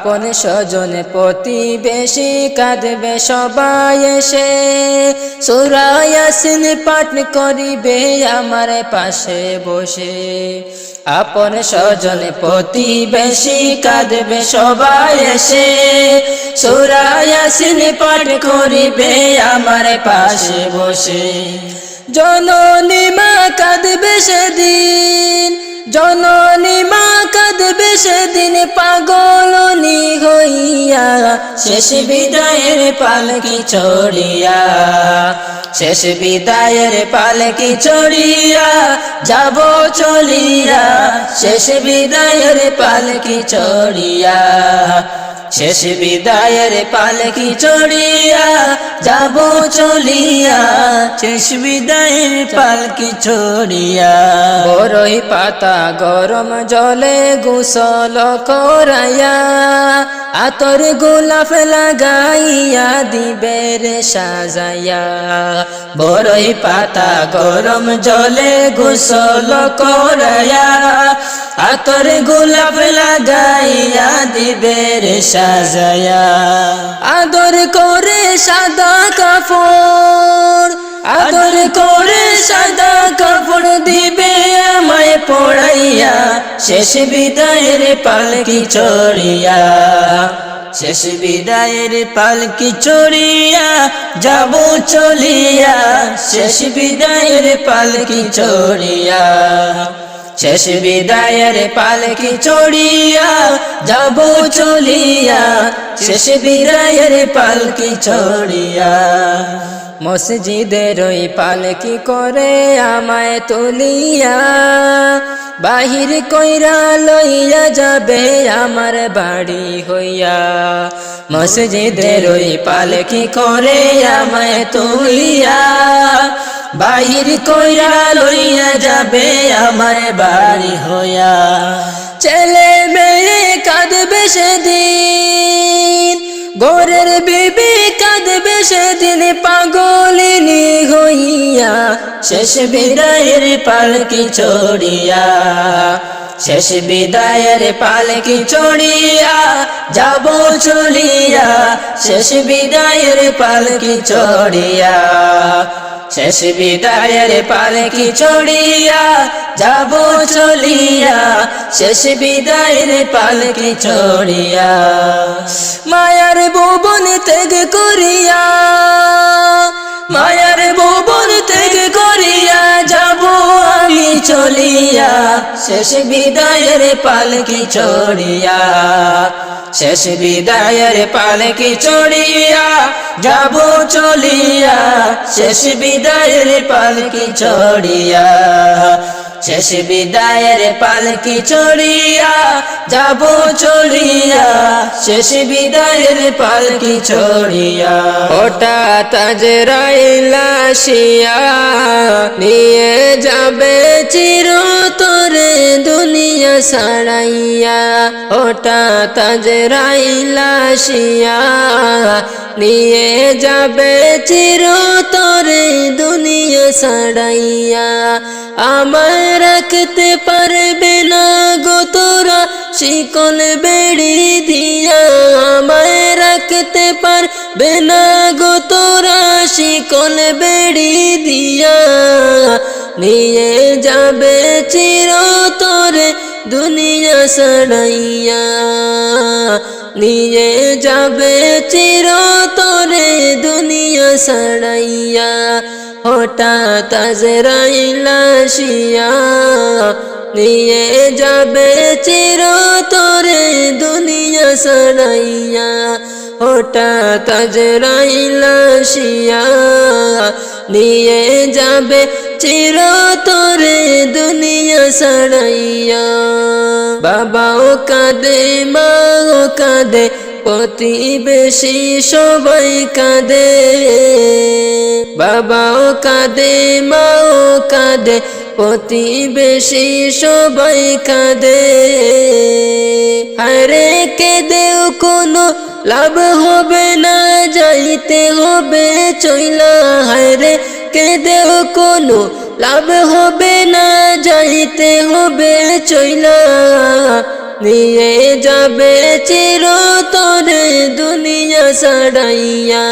আপন স্বজন প্রতিবেশী কাঁদবে সবাই এসে। সুরায়াসিন পাঠ করিবে আমার পাশে বসে। আপন স্বজন প্রতিবেশী কাঁদবে সবাই এসে। সুরায়াসিন পাঠ করিবে আমার পাশে বসে। জননী মা কাঁদবে সেদিন, জননী মা কাঁদবে সেদিন, পাগলনি হইয়া, শেষ বিদায়ের পালকি চড়িয়া শেষ বিদায়ের পালকি চড়িয়া যাব চলিয়া, শেষ বিদায়ের পালকি চড়িয়া শেষ বিদায়ের পালকি চড়িয়া যাব চলিয়া, শেষ বিদায়ের পালকি চড়িয়া। বরই পাতা গরম জলে গুসল করাইয়া আতর গোলাপ লাগাইয়া দিবের সাজাইয়া। বরই পাতা গরম জলে গুসল করাইয়া আতর গোলাপ লাগাইয়া দিবের সাজাইয়া। আদর করে সাদা কাপড় আদর করে সাদা কাপড় দিবে আমায় পড়াইয়া। শেষ বিদায়ের পালকি চড়িয়া, শেষ বিদায়ের পালকি চড়িয়া যাব চলিয়া। শেষ বিদায়ের পালকি চড়িয়া, শেষ বিদায়ের পালকি চড়িয়া যাব চলিয়া। শেষ বিদায়ের পালকি চড়িয়া। মসজিদের ওই পালকি করে আমায় তুলিয়া, বাহির কইরা লইয়া যাবে আমার বাড়ি হইয়া। মসজিদের ওই পালকি করে আমায় তুলিয়া, বাহির কইরা লইয়া যাবে আমার বাড়ি হইয়া। ছেলে মেয়ে কাঁদবে সেদিন গোরের বিবি কাঁদবে সেদিন পাগলিনী হইয়া। শেষ বিদায়ের পালকি চড়িয়া, শেষ বিদায়ের পালকি চড়িয়া যাব চলিয়া। শেষ বিদায়ের পালকি চড়িয়া। শেষ বিদায়ের পারে কি চড়িয়া যাব চলিয়া। শেষ বিদায়ের পালকি চড়িয়া মায়ার ভুবন ত্যাগ করিয়া, মায়ার চলিয়া শেষ বিদায়ের পালকি চড়িয়া শেষ বিদায়ের পালকি চড়িয়া যাব চলিয়া, শেষ বিদায়ের পালকি চড়িয়া শেষ বিদায়ের পালকি চড়িয়া, যাব চলিয়া শেষ বিদায়ের পালকি চড়িয়া। ওটা তাজরাইলাসিয়া নিয়ে যাবে চির তোরে দুনিয়া সারাইয়া। ওটা তাজরাইলাসিয়া নিয়ে যাবে চির তোরে দুনিয়া সারাইয়া আমার রাখতে পারবে না গো তোরা, শিকল বেড়ি দিয়া। আমায় রাখতে পারবে না গো তোরা, শিকল বেড়ি দিয়া। নিয়ে যাবে চির তোরে দুনিয়া সাড়াইয়া নিয়ে যাবে চির তোরে দুনিয়া সাড়াইয়া হঠাৎ আজরাইলাসিয়া নিয়ে যাবে চির তোরে দুনিয়া সাড়াইয়া হঠাৎ আজরাইলাসিয়া নিয়ে যাবে চির তোরে দুনিয়া সাড়াইয়া বাবাও কাঁদে মাও কাঁদে, প্রতিবেশী সবাই কাঁদে। বাবাও কাঁদে মাও কাঁদে, প্রতিবেশী সবাই কাঁদে। আরে কেঁদেও কোনো লাভ হবে না, যাইতে হবে, চইলা হায়রে কেঁদেও কোনো লাভ হবে না, যাইতে হবে চইলা। নিয়ে যাবে চির তোরে দুনিয়া সাড়াইয়া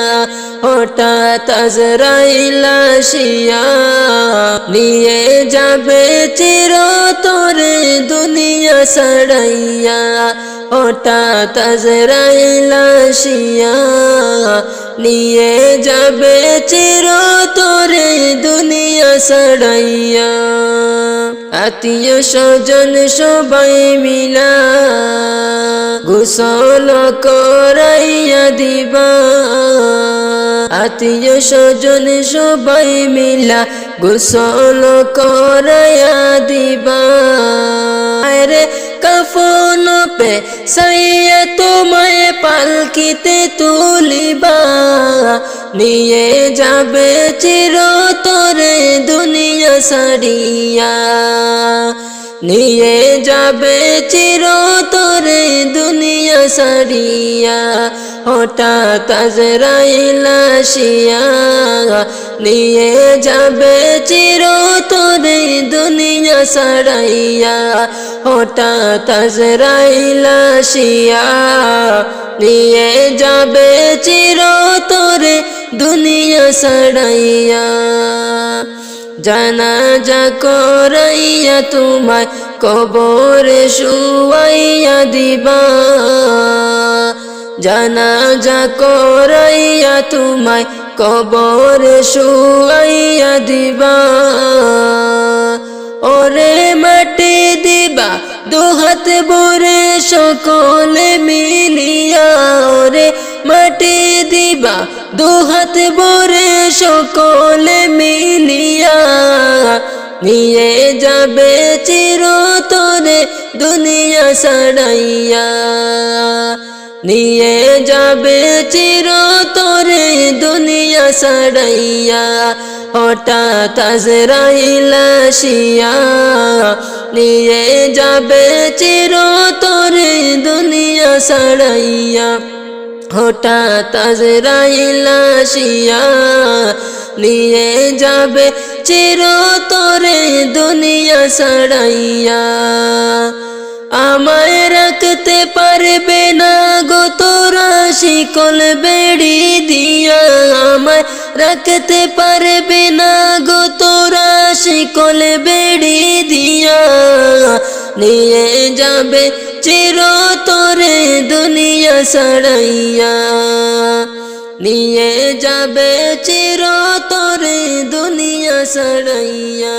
হঠাৎ আজরাইলা শিয়া নিয়ে যাবে চির তোরে দুনিয়া সাড়াইয়া হঠাৎ আজরাইলা শিয়া নিয়ে যাবে চির তোরে দুনিয়া সাড়াইয়া আত্মীয় স্বজন সবাই মিলা গোসল করাইয়া দিবা আত্মীয় স্বজন সবাই মিলা গোসল করাইয়া দিবা রে কফন পে সাইয়া তোমায় পালকিতে তুলিবা। নিয়ে যাবে চির তোরে দুনিয়া সারিয়া। নিয়ে যাবে চির তোরে দুনিয়া সারিয়া। হঠাৎ আজরাইলা শিয়া নিয়ে যাবে চির তোরে দুনিয়া সারাইয়া। হঠাৎ আজরাইলা শিয়া নিয়ে যাবে চির তোরে দুনিয়া সারাইয়া। জানা যা করাইয়া তোমায় কবরে শুয়াইয়া দিবা। জানা যা করাইয়া তোমায় কবরে শুয়াইয়া দিবা। ওরে মাটি দিবা দুহাত বরে সকলে মিলিয়া। ওরে মাটি দিবা দুহাত বরে সকলে মিলিয়া। নিয়ে যাবে চির তোরে দুনিয়া সাড়াইয়া নিয়ে যাবে চির তোরে দুনিয়া সাড়াইয়া হঠাৎ আজরাইলা শিয়া নিয়ে যাবে চির তোরে দুনিয়া সাড়াইয়া হঠাৎ আজরাইলা শিয়া নিয়ে যাবে চির তোরে দুনিয়া সাড়াইয়া আমায় রাখতে পারবে না গো তোরা শিকল বেড়ি দিয়া। আমায় রাখতে পারবে না গো তোরা শিকল বেড়ি দিয়া। নিয়ে যাবে চির তোরে দুনিয়া সাড়াইয়া নিয়ে যাবে চির তোরে দুনিয়া সাড়াইয়া